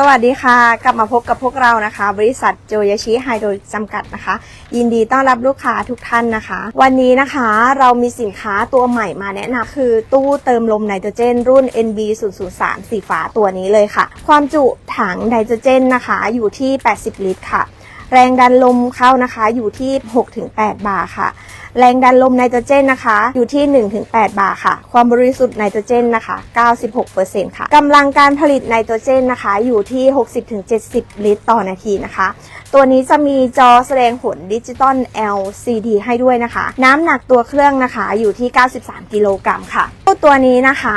สวัสดีค่ะ กลับมาพบกับพวกเรานะคะ บริษัทโจยาชิไฮโดรจำกัดนะคะ ยินดีต้อนรับลูกค้าทุกท่านนะคะ วันนี้นะคะเรามีสินค้าตัวใหม่มาแนะนำคือตู้เติมลมไนโตรเจน รุ่น NB 0 0 3สีฟ้าตัวนี้เลยค่ะ ความจุถังไนโตรเจนนะคะ อยู่ที่ 80 ลิตรค่ะ แรงดันลมเข้านะคะอยู่ที่ 6-8 บาร์ค่ะ แรงดันลมไนโตรเจนนะคะอยู่ที่ 1-8 บาร์ค่ะ ความบริสุทธิ์ไนโตรเจนนะคะ 96%ค่ะกำลังการผลิตไนโตรเจนนะคะอยู่ที่ 60-70 ลิตรต่อนาทีนะคะ ตัวนี้จะมีจอแสดงผลดิจิตอล LCD ให้ด้วยนะคะ น้ำหนักตัวเครื่องนะคะอยู่ที่ 93 กิโลกรัมค่ะตัวนี้นะคะ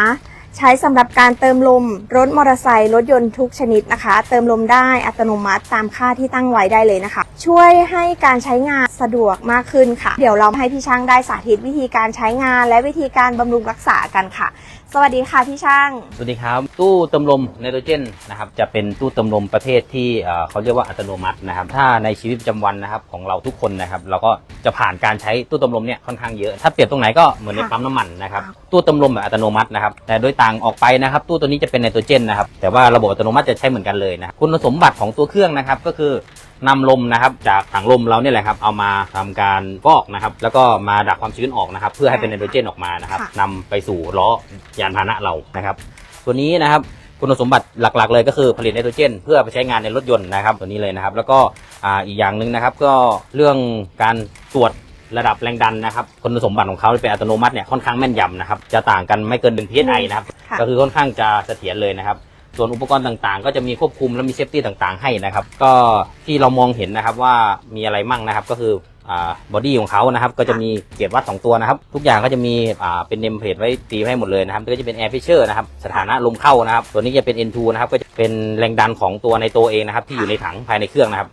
ใช้สำหรับการเติมลมรถมอเตอร์ไซค์รถยนต์ทุกชนิดนะคะ เติมลมได้อัตโนมัติตามค่าที่ตั้งไว้ได้เลยนะคะ ช่วยให้การใช้งานสะดวกมากขึ้นค่ะ เดี๋ยวเราให้พี่ช่างได้สาธิตวิธีการใช้งาน และวิธีการบำรุงรักษากันค่ะ สวัสดีค่ะพี่ช่าง สวัสดีครับ ตู้เติมลมไนโตรเจนนะครับจะเป็นตู้เติมลมประเภทที่เอ่อเขาเรียกว่าอัตโนมัตินะครับถ้าในชีวิตประจำวันนะครับของเราทุกคนนะครับเราก็ จะผ่านการใช้ตู้เติมลมเนี่ยค่อนข้างเยอะ ถ้าเปรียบตรงไหนก็เหมือนในค่ะปั๊มน้ำมันนะครับค่ะตู้เติมลมแบบอัตโนมัตินะครับแต่โดยต่างออกไปนะครับตู้ตัวนี้จะเป็นไนโตรเจนนะครับแต่ว่าระบบอัตโนมัติจะใช้เหมือนกันเลยนะครับคุณสมบัติของตัวเครื่องนะครับก็คือนำลมนะครับจากถังลมเราเนี่ยแหละครับเอามาทำการฟอกนะครับแล้วก็มาดักความชื้นออกนะครับเพื่อให้เป็นไนโตรเจนออกมานะครับค่ะนำไปสู่ล้อยานพาหนะเรานะครับตัวนี้นะครับคุณสมบัติหลักๆ เลยก็คือผลิตไนโตรเจน เพื่อไปใช้งานในรถยนต์นะครับตัวนี้เลยนะครับ แล้วก็ อ่าอีกอย่างหนึ่งนะครับก็เรื่องการตรวจระดับแรงดันนะครับคุณสมบัติของเขาเป็นอัตโนมัติเนี่ยค่อนข้างแม่นยำนะครับจะต่างกันไม่เกิน1 psi นะครับค่ะก็คือค่อนข้างจะเสถียรเลยนะครับส่วนอุปกรณ์ต่างๆ ก็จะมีควบคุมและมีเซฟตี้ต่างๆ ให้นะครับ ก็ที่เรามองเห็นนะครับว่ามีอะไรมั่งนะครับก็คืออ่าบอดี้ของเขานะครับก็จะมีเกียรวัด 2 ตัวนะครับ ทุกอย่างก็จะมีอ่าเป็นเนมเพลทไว้ตีให้หมดเลยนะครับก็จะเป็นแอร์ r เชอร์นะครับสถานะลมเข้านะครับ ตัวนี้จะเป็น N2 นะครับก็จะเป็นแรงดันของตัวในตัวเองนะครับที่อยู่ในถังภายในเครื่องนะครับ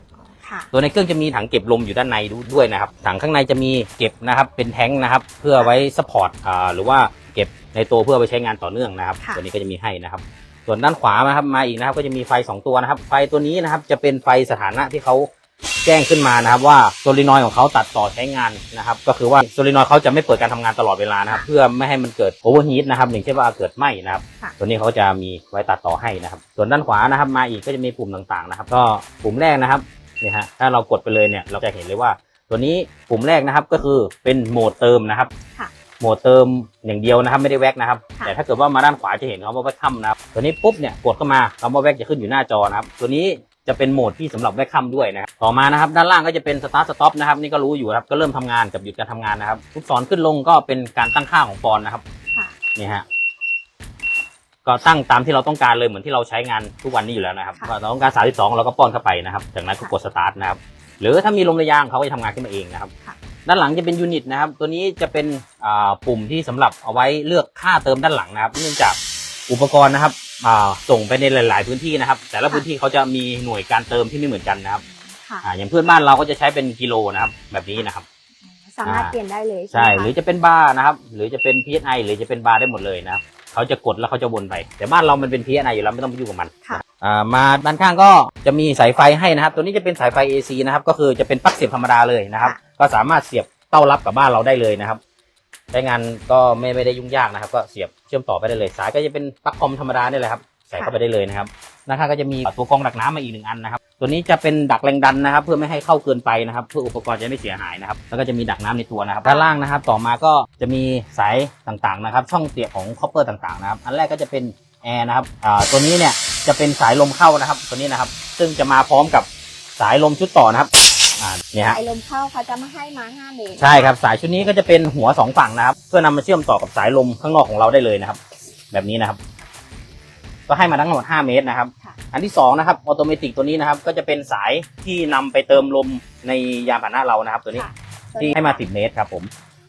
ค่ะ ตัวในเครื่องจะมีถังเก็บลมอยู่ด้านในด้วยนะครับ ถังข้างในจะมีเก็บนะครับเป็นแท้งนะครับ เพื่อไว้ซัพพอร์ตอ่าหรือว่าเก็บในตัวเพื่อไปใช้งานต่อเนื่องนะครับ ค่ะ ตัวนี้ก็จะมีให้นะครับ ส่วนด้านขวานะครับมาอีกนะครับก็จะมีไฟ 2 ตัวนะครับ ไฟตัวนี้นะครับจะเป็นไฟสถานะที่เขาแจ้งขึ้นมานะครับ ว่าโซลินอยด์ของเขาตัดต่อใช้งานนะครับ ก็คือว่าโซลินอยด์เขาจะไม่เปิดการทำงานตลอดเวลานะครับ เพื่อไม่ให้มันเกิดโอเวอร์ฮีทนะครับอย่างเช่นว่าเกิดไหม้นะครับ ค่ะ ตัวนี้เขาจะมีไว้ตัดต่อให้นะครับ ส่วนด้านขวานะครับ มาอีกก็จะมีปุ่มต่างๆนะครับ ก็ปุ่มแรกนะครับ นี่ฮะถ้าเรากดไปเลยเนี่ยเราจะเห็นเลยว่า ตัวนี้ปุ่มแรกนะครับก็คือเป็นโหมดเติมนะครับค่ะโหมดเติมอย่างเดียวนะครับไม่ได้แว็กนะครับค่ะแต่ถ้าเกิดว่ามาด้านขวาจะเห็นคำว่าแว็กคัมนะครับตัวนี้ปุ๊บเนี่ยกดเข้ามาคำว่าแว็กจะขึ้นอยู่หน้าจอนะครับ ตัวนี้จะเป็นโหมดที่สำหรับแว็กคัมด้วยนะครับต่อมานะครับ ด้านล่างก็จะเป็นสตาร์ทสต็อปนะครับนี่ก็รู้อยู่ครับก็เริ่มทำงานกับหยุดการทำงานนะครับลูกศรขึ้นลงก็เป็นการตั้งค่าของปอนด์นะครับค่ะนี่ฮะ ก็ตั้งตามที่เราต้องการเลยเหมือนที่เราใช้งานทุกวันนี้อยู่แล้วนะครับค่ะว่าเราต้องการ 32 เราก็ป้อนเข้าไปนะครับ จากนั้นก็กดสตาร์ทนะครับ หรือถ้ามีลมระยางเขาก็จะทำงานขึ้นมาเองนะครับ ค่ะ ด้านหลังจะเป็นยูนิตนะครับ ตัวนี้จะเป็นอ่าปุ่มที่สำหรับเอาไว้เลือกค่าเติมด้านหลังนะครับ เนื่องจากอุปกรณ์นะครับอ่าส่งไปในหลาย ๆ พื้นที่นะครับ แต่ละพื้นที่เขาจะมีหน่วยการเติมที่ไม่เหมือนกันนะครับค่ะ อ่าอย่างเพื่อนบ้านเราก็จะใช้เป็นกิโลนะครับ แบบนี้นะครับ สามารถอ่า เปลี่ยนได้เลยใช่ไหมคะหรือจะเป็นบาร์นะครับ หรือจะเป็น PSI หรือจะเป็นบาร์ได้หมดเลยนะครับ เขาจะกดแล้วเขาจะวนไป แต่บ้านเรามันเป็น PSI อยู่แล้วไม่ต้องไปยุ่งกับมันค่ะอ่ามาด้านข้างก็จะมีสายไฟให้นะครับ ตัวนี้จะเป็นสายไฟ AC นะครับ ก็คือจะเป็นปลั๊กเสียบธรรมดาเลยนะครับ ก็สามารถเสียบเต้ารับกับบ้านเราได้เลยนะครับใช้งานก็ไม่ไม่ได้ยุ่งยากนะครับ ก็เสียบเชื่อมต่อไปได้เลย สายก็จะเป็นปลั๊กคอมธรรมดาเนี่ยแหละครับใส่เข้าไปได้เลยนะครับด้านข้างก็จะมีตัวกรองดักน้ำมาอีกหนึ่งอันนะครับ ตัวนี้จะเป็นดักแรงดันนะครับ เพื่อไม่ให้เข้าเกินไปนะครับ เพื่ออุปกรณ์จะไม่เสียหายนะครับ แล้วก็จะมีดักน้ำในตัวนะครับด้านล่างนะครับ ต่อมาก็จะมีสายต่างๆนะครับ ช่องเสียบของคอปเปอร์ต่างๆนะครับอันแรกก็จะเป็นแอร์นะครับอ่าตัวนี้เนี่ยจะเป็นสายลมเข้านะครับ ตัวนี้นะครับ ซึ่งจะมาพร้อมกับสายลมชุดต่อนะครับอ่าเนี่ยฮะไอลมเข้าเขาจะมาให้มา5เมตรใช่ครับสายชุดนี้ก็จะเป็นหัวสองฝั่งนะครับ เพื่อนำมาเชื่อมต่อกับสายลมข้างนอกของเราได้เลยนะครับ แบบนี้นะครับ ก็ให้มาทั้งหมด 5 เมตรนะครับ ค่ะ อันที่สองนะครับออโตเมติกตัวนี้นะครับ ก็จะเป็นสายที่นำไปเติมลมในยานพาหนะเรานะครับ ตัวนี้ค่ะ ที่ให้มา 10 เมตรครับผม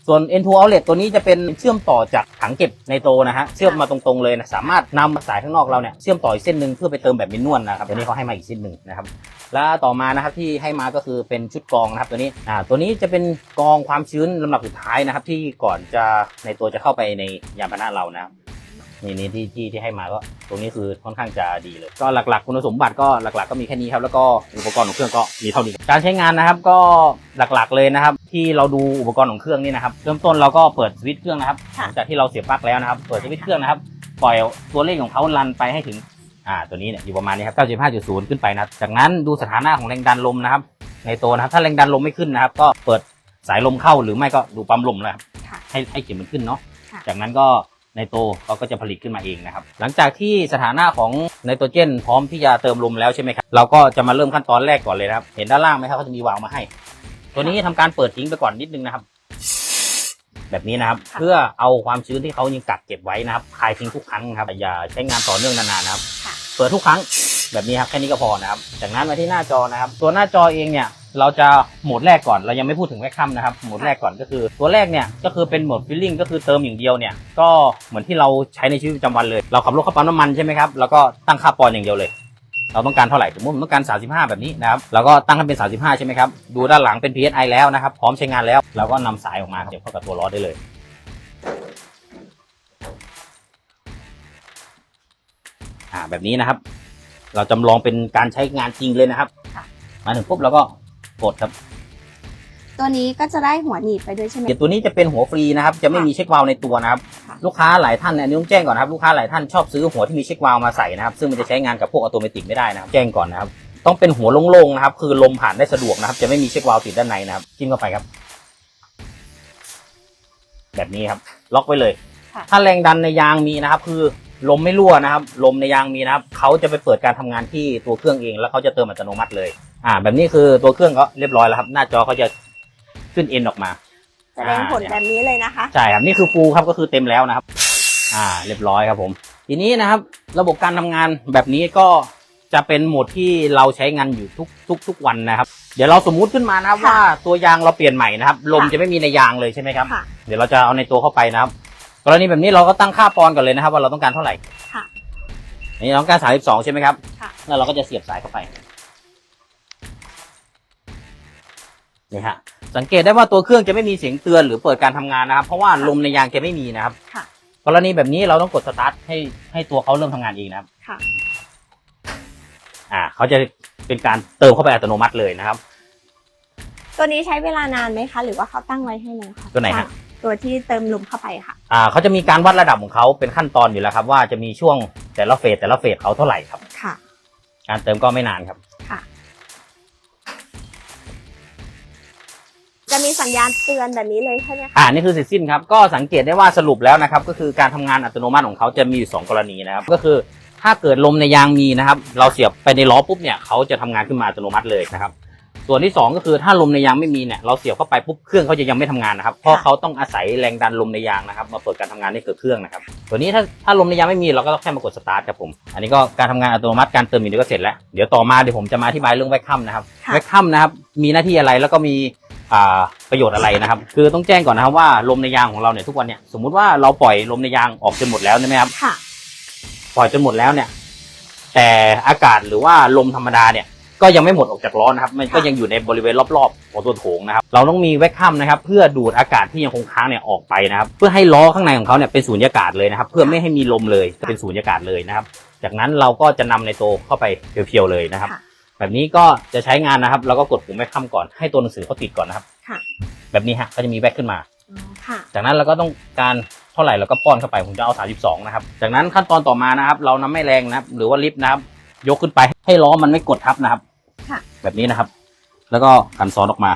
ส่วน N2 Outlet ตัวนี้จะเป็นเชื่อมต่อจากถังเก็บในโตนะฮะเชื่อมมาตรงๆเลยนะสามารถนำสายข้างนอกเราเนี่ยเชื่อมต่ออีกเส้นหนึ่งเพื่อไปเติมแบบมินนวลนะครับตัวนี้เขาให้มาอีกเส้นหนึ่งนะครับ แล้วต่อมานะครับที่ให้มาก็คือเป็นชุดกรองนะครับตัวนี้อ่าตัวนี้จะเป็นกรองความชื้นลำดับสุดท้ายนะครับที่ก่อนจะในตัวจะเข้าไปในยานพาหนะเรานะครับ นี่นี่ที่ที่ที่ให้มาก็ตรงนี้คือค่อนข้างจะดีเลย ก็หลักๆ คุณสมบัติก็หลักๆ ก็มีแค่นี้ครับ แล้วก็อุปกรณ์ของเครื่องก็มีเท่านี้ การใช้งานนะครับก็หลักๆเลยนะครับ ที่เราดูอุปกรณ์ของเครื่องนี่นะครับ เริ่มต้นเราก็เปิดสวิตช์เครื่องนะครับหค่ะลังจากที่เราเสียบปลั๊กแล้วนะครับ เปิดสวิตช์เครื่องนะครับ ปล่อยตัวเลขของเขารันไปให้ถึงอ่าตัวนี้เนี่ยอยู่ประมาณนี้ครับ95.0 ขึ้นไปนะครับจากนั้นดูสถานะของแรงดันลมนะครับ ในตัวนะครับถ้าแรงดันลมไม่ขึ้นนะครับ ก็เปิดสายลมเข้าหรือไม่ก็ดูปั๊มลมนะครับค่ะให้ให้เข็มมันขึ้นเนาะค่ะจากนั้นก็ ในโตเขาก็จะผลิตขึ้นมาเองนะครับ หลังจากที่สถานะของไนโตรเจน พร้อมที่จะเติมลมแล้วใช่ไหมครับ เราก็จะมาเริ่มขั้นตอนแรกก่อนเลยนะครับ เห็นด้านล่างไหมครับเขาจะมีวาล์วมาให้ ตัวนี้ทำการเปิดทิ้งไปก่อนนิดนึงนะครับ แบบนี้นะครับค่ะเพื่อเอาความชื้นที่เขายังกักเก็บไว้นะครับคายทิ้งทุกครั้งนะครับ อย่าใช้งานต่อเนื่องนานๆนะครับค่ะเปิดทุกครั้งแบบนี้ครับแค่นี้ก็พอนะครับ จากนั้นมาที่หน้าจอนะครับ ตัวหน้าจอเองเนี่ย เราจะโหมดแรกก่อนเรายังไม่พูดถึงแวคคัมนะครับโหมดแรกก่อนก็คือ ตัวแรกเนี่ยก็คือเป็นโหมดฟิลลิ่งก็คือเติมอย่างเดียวเนี่ยก็เหมือนที่เราใช้ในชีวิตประจำวันเลย เราขับรถเข้าปั๊มน้ำมันใช่ไหมครับแล้วก็ตั้งค่าปอนด์อย่างเดียวเลย เราต้องการเท่าไหร่สมมติผมต้องการ 35 แบบนี้นะครับเราก็ตั้งให้เป็น 35 ใช่ไหมครับดูด้านหลังเป็น PSI แล้วนะครับพร้อมใช้งานแล้วเราก็นำสายออกมาเสียบเข้ากับตัวล้อได้เลย อ่าแบบนี้นะครับ เราจำลองเป็นการใช้งานจริงเลยนะครับค่ะมาถึงปุ๊บเราก็ กดครับตัวนี้ก็จะได้หัวหนีบไปด้วยใช่ไหม เดี๋ยวตัวนี้จะเป็นหัวฟรีนะครับ จะไม่มีเช็ควาล์วในตัวนะครับ ค่ะ ลูกค้าหลายท่านเนี่ยอันนี้ต้องแจ้งก่อนนะครับ ลูกค้าหลายท่านชอบซื้อหัวที่มีเช็ควาล์วมาใส่นะครับ ซึ่งมันจะใช้งานกับพวกอัตโนมัติไม่ได้นะครับ แจ้งก่อนนะครับ ต้องเป็นหัวโล่งๆนะครับ คือลมผ่านได้สะดวกนะครับ จะไม่มีเช็ควาล์วติดด้านในนะครับ จิ้มเข้าไปครับ แบบนี้ครับ ล็อกไว้เลย ค่ะ ถ้าแรงดันในยางมีนะครับ คือลมไม่รั่วนะครับ ลมในยางมีนะครับ เขาจะไปเปิดการทำงานที่ตัวเครื่องเอง แล้วเขาจะเติมอัตโนมัติเลย อ่า แบบนี้คือตัวเครื่องก็เรียบร้อยแล้วครับ หน้าจอเขาจะขึ้นเอ็นออกมาแสดงผลแบบนี้เลยนะคะใช่ครับนี่คือฟูลครับก็คือเต็มแล้วนะครับ อ่า เรียบร้อยครับผม ทีนี้นะครับ ระบบการทำงานแบบนี้ก็จะเป็นโหมดที่เราใช้งานอยู่ทุกทุกทุกวันนะครับ เดี๋ยวเราสมมุติขึ้นมานะครับค่ะว่าตัวยางเราเปลี่ยนใหม่นะครับ ลมค่ะจะไม่มีในยางเลยใช่ไหมครับค่ะเดี๋ยวเราจะเอาในตัวเข้าไปนะครับกรณีแบบนี้เราก็ตั้งค่าปอนด์ก่อนเลยนะครับ ว่าเราต้องการเท่าไหร่ค่ะอันนี้เราต้องการ32ใช่ไหมครับค่ะแล้วเราก็จะเสียบสายเข้าไป นี่ฮะสังเกตได้ว่าตัวเครื่องจะไม่มีเสียงเตือนหรือเปิดการทำงานนะครับ เพราะว่าลมในยางจะไม่มีนะครับค่ะกรณีแบบนี้เราต้องกดสตาร์ทให้ให้ตัวเขาเริ่มทำงานเองนะครับค่ะอ่าเขาจะเป็นการเติมเข้าไปอัตโนมัติเลยนะครับ ตัวนี้ใช้เวลานานไหมคะ หรือว่าเขาตั้งไว้ให้เลยคะตัวไหนฮะตัวที่เติมลมเข้าไปค่ะ อ่าเขาจะมีการวัดระดับของเขาเป็นขั้นตอนอยู่แล้วครับ ว่าจะมีช่วงแต่ละเฟสแต่ละเฟสเขาเท่าไหร่ครับ ค่ะ การเติมก็ไม่นานครับ ค่ะ มีสัญญาณเตือนแบบนี้เลยใช่ไหมคะอ่านี่คือเสร็จสิ้นครับก็สังเกตได้ว่าสรุปแล้วนะครับก็คือการทำงานอัตโนมัติของเขาจะมีอยู่สองกรณีนะครับก็คือถ้าเกิดลมในยางมีนะครับ เราเสียบไปในล้อปุ๊บเนี่ยเขาจะทำงานขึ้นมาอัตโนมัติเลยนะครับ ส่วนที่สองก็คือถ้าลมในยางไม่มีเนี่ยเราเสียบเข้าไปปุ๊บเครื่องเขาจะยังไม่ทำงานนะครับเพราะเขาต้องอาศัยแรงดันลมในยางนะครับ มาเปิดการทำงานให้เกิดเครื่องนะครับตัวนี้ถ้าถ้าลมในยางไม่มีเราก็ต้องแค่มากดสตาร์ทครับผมอันนี้ก็การทำงานอัตโนมัติการเติมอย่างเดียวก็เสร็จแล้วเดี๋ยวต่อมาเดี๋ยวผมจะมาอธิบายเรื่องแวคคัมนะครับค่ะแวคคัมนะครับมีหน้าที่อะไรแล้วก็มีอ่า ประโยชน์อะไรนะครับ คือต้องแจ้งก่อนนะครับว่าลมในยางของเราเนี่ยทุกวันเนี่ยสมมุติว่าเราปล่อยลมในยางออกจนหมดแล้วใช่ไหมครับค่ะ ปล่อยจนหมดแล้วเนี่ย แต่อากาศหรือว่าลมธรรมดาเนี่ย ก็ยังไม่หมดออกจากล้อนะครับ มันก็ค่ะยังอยู่ในบริเวณรอบๆของตัวโถงนะครับ เราต้องมีแวคคัมนะครับ เพื่อดูดอากาศที่ยังคงค้างเนี่ยออกไปนะครับ เพื่อให้ล้อข้างในของเขาเนี่ยเป็นสูญญากาศเลยนะครับ เพื่อไม่ให้มีลมเลยจะเป็นสูญญากาศเลยนะครับ จากนั้นเราก็จะนำในโตเข้าไปเพียวๆเลยนะครับค่ะ แบบนี้ก็จะใช้งานนะครับเราก็กดปุ่มแวคคัมก่อนให้ตัวหนังสือเขาติดก่อนนะครับ ค่ะแบบนี้ฮะก็จะมีแวคขึ้นมา อ๋อค่ะ จากนั้นเราก็ต้องการเท่าไหร่เราก็ป้อนเข้าไปผมจะเอา 32 นะครับ จากนั้นขั้นตอนต่อมานะครับ เรานำแม่แรงนะครับ หรือว่าลิฟต์นะครับยกขึ้นไปให้ล้อมันไม่กดทับนะครับ ค่ะ แบบนี้นะครับ แล้วก็ขันซ้อนออกมา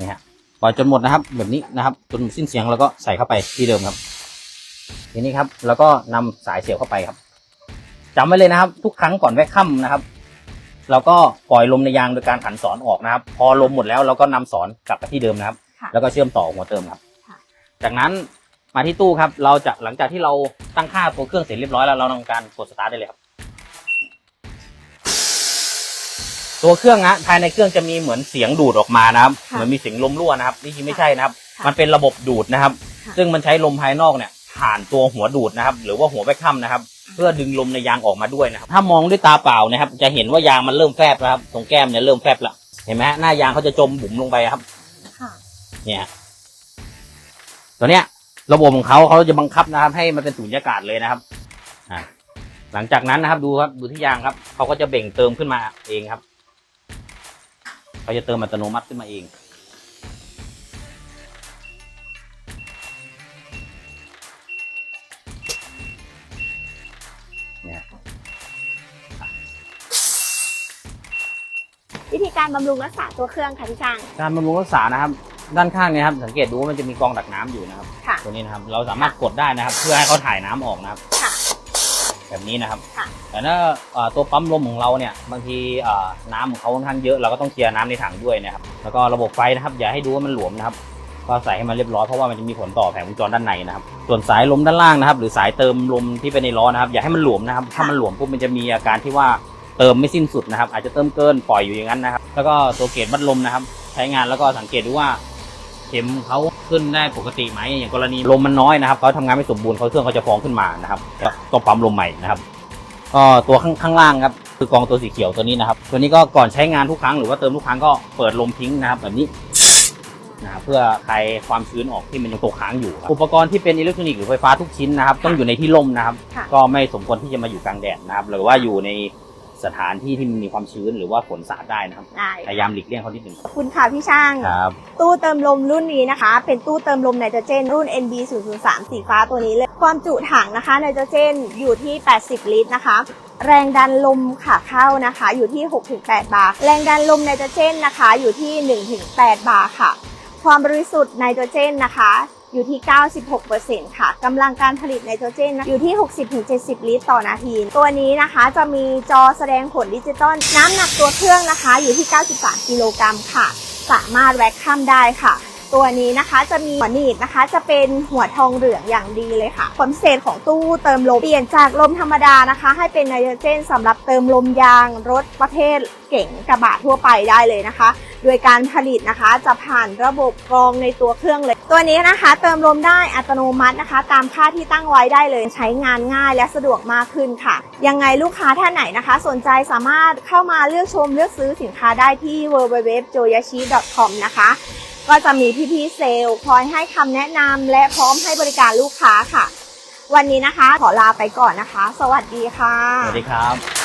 นี่ฮะปล่อยจนหมดนะครับ แบบนี้นะครับจนสิ้นเสียงแล้วก็ใส่เข้าไปที่เดิมครับ ทีนี้ครับแล้วก็นำสายเสียบเข้าไปครับจำไว้เลยนะครับ ทุกครั้งก่อนแวคคัมนะครับเราก็ปล่อยลมในยางโดยการขันสอนออกนะครับ พอลมหมดแล้วเราก็นำสอนกลับไปที่เดิมนะครับค่ะแล้วก็เชื่อมต่อหัวเติมครับค่ะจากนั้นมาที่ตู้ครับ เราจะหลังจากที่เราตั้งค่าตัวเครื่องเสร็จเรียบร้อยแล้วเราทำการกดสตาร์ทได้เลยครับ ตัวเครื่องนะภายในเครื่องจะมีเหมือนเสียงดูดออกมานะครับค่ะเหมือนมีเสียงลมรั่วนะครับนี่จริงไม่ใช่นะครับ ค่ะมันเป็นระบบดูดนะครับ ค่ะ ซึ่งมันใช้ลมภายนอกเนี่ย ผ่านตัวหัวดูดนะครับ หรือว่าหัวแบคคัมนะครับ เพื่อดึงลมในยางออกมาด้วยนะครับ ถ้ามองด้วยตาเปล่านะครับ จะเห็นว่ายางมันเริ่มแฟบแล้วครับ ตรงแก้มเนี่ยเริ่มแฟบแล้วเห็นไหมฮะหน้ายางเขาจะจมบุ๋มลงไปครับ ค่ะ เนี่ยฮะตัวเนี้ย ระบบของเขาเขาจะบังคับนะครับ ให้มันเป็นสูญญากาศเลยนะครับอ่าหลังจากนั้นนะครับ ดูครับดูที่ยางครับเขาก็จะเบ่งเติมขึ้นมาเองครับ เขาจะเติมอัตโนมัติขึ้นมาเองเนี่ยวิธีการบำรุงรักษาตัวเครื่องค่ะพี่ช่าง การบำรุงรักษานะครับ ด้านข้างเนี่ยครับสังเกตดูว่ามันจะมีกรองดักน้ำอยู่นะครับ ค่ะ ตัวนี้นะครับเราสามารถกดได้นะครับ เพื่อให้เขาถ่ายน้ำออกนะครับ ค่ะ แบบนี้นะครับค่ะแต่ถ้าเอ่อตัวปั๊มลมของเราเนี่ยบางทีเอ่อน้ำของเขาค่อนข้างเยอะเราก็ต้องเคลียร์น้ำในถังด้วยนะครับแล้วก็ระบบไฟนะครับอย่าให้ดูว่ามันหลวมนะครับก็ใส่ให้มันเรียบร้อยเพราะว่ามันจะมีผลต่อแผงวงจรด้านในนะครับ ส่วนสายลมด้านล่างนะครับ หรือสายเติมลมที่เป็นในล้อนะครับ อย่าให้มันหลวมนะครับ ถ้ามันหลวมปุ๊บมันจะมีอาการที่ว่าเติมไม่สิ้นสุดนะครับ อาจจะเติมเกินปล่อยอยู่อย่างนั้นนะครับ แล้วก็ตัวเกจวัดลมนะครับ ใช้งานแล้วก็สังเกตดูว่า เข็มเขาขึ้นได้ปกติไหมอย่างกรณีลมมันน้อยนะครับเขาทำงานไม่สมบูรณ์เขาเครื่องเขาจะฟองขึ้นมานะครับก็ต้องปั๊มลมใหม่นะครับก็ตัวข้างข้างล่างครับคือกรองตัวสีเขียวตัวนี้นะครับ ตัวนี้ก็ก่อนใช้งานทุกครั้งหรือว่าเติมทุกครั้งก็เปิดลมทิ้งนะครับแบบนี้นะครับเพื่อคลายความชื้นออกที่มันยังตกค้างอยู่ครับอุปกรณ์ที่เป็นอิเล็กทรอนิกส์หรือไฟฟ้าทุกชิ้นนะครับต้องอยู่ในที่ร่มนะครับค่ะก็ไม่สมควรที่จะมาอยู่กลางแดดนะครับหรือว่าอยู่ใน สถานที่ที่มันมีความชื้นหรือว่าฝนสาดได้นะครับ ได้พยายามหลีกเลี่ยงเขานิดหนึ่งขอบคุณค่ะพี่ช่าง ครับ ตู้เติมลมรุ่นนี้นะคะ เป็นตู้เติมลมไนโตรเจนรุ่น NB 0 0 3สีฟ้าตัวนี้เลย ความจุถังนะคะไนโตรเจนอยู่ที่ 80 ลิตรนะคะ แรงดันลมขาเข้านะคะ อยู่ที่ 6-8 บาร์ แรงดันลมไนโตรเจนนะคะ อยู่ที่ 1-8 บาร์ค่ะ ความบริสุทธิ์ไนโตรเจนนะคะ อยู่ที่ 96%ค่ะกำลังการผลิตไนโตรเจนอยู่ที่ 60-70 ลิตร ต่อนาที ตัวนี้นะคะจะมีจอแสดงผลดิจิตอลน้ำหนักตัวเครื่องนะคะ อยู่ที่ 93 กิโลกรัมค่ะ สามารถแวกข้ามได้ค่ะ ตัวนี้นะคะจะมีหัวหนีบนะคะ จะเป็นหัวทองเหลืองอย่างดีเลยค่ะความพิเศษของตู้เติมลมเปลี่ยนจากลมธรรมดานะคะ ให้เป็นไนโตรเจนสำหรับเติมลมยางรถประเภทเก๋งกระบะทั่วไปได้เลยนะคะ โดยการผลิตนะคะจะผ่านระบบกรองในตัวเครื่องเลย ตัวนี้นะคะเติมลมได้อัตโนมัตินะคะ ตามค่าที่ตั้งไว้ได้เลย ใช้งานง่ายและสะดวกมากขึ้นค่ะ ยังไงลูกค้าท่านไหนนะคะ สนใจสามารถเข้ามาเลือกชมเลือกซื้อสินค้าได้ที่ www.joyashi.com นะคะ ก็จะมีพี่ๆเซลล์คอยให้คำแนะนำและพร้อมให้บริการลูกค้าค่ะ วันนี้นะคะขอลาไปก่อนนะคะ สวัสดีค่ะ สวัสดีครับ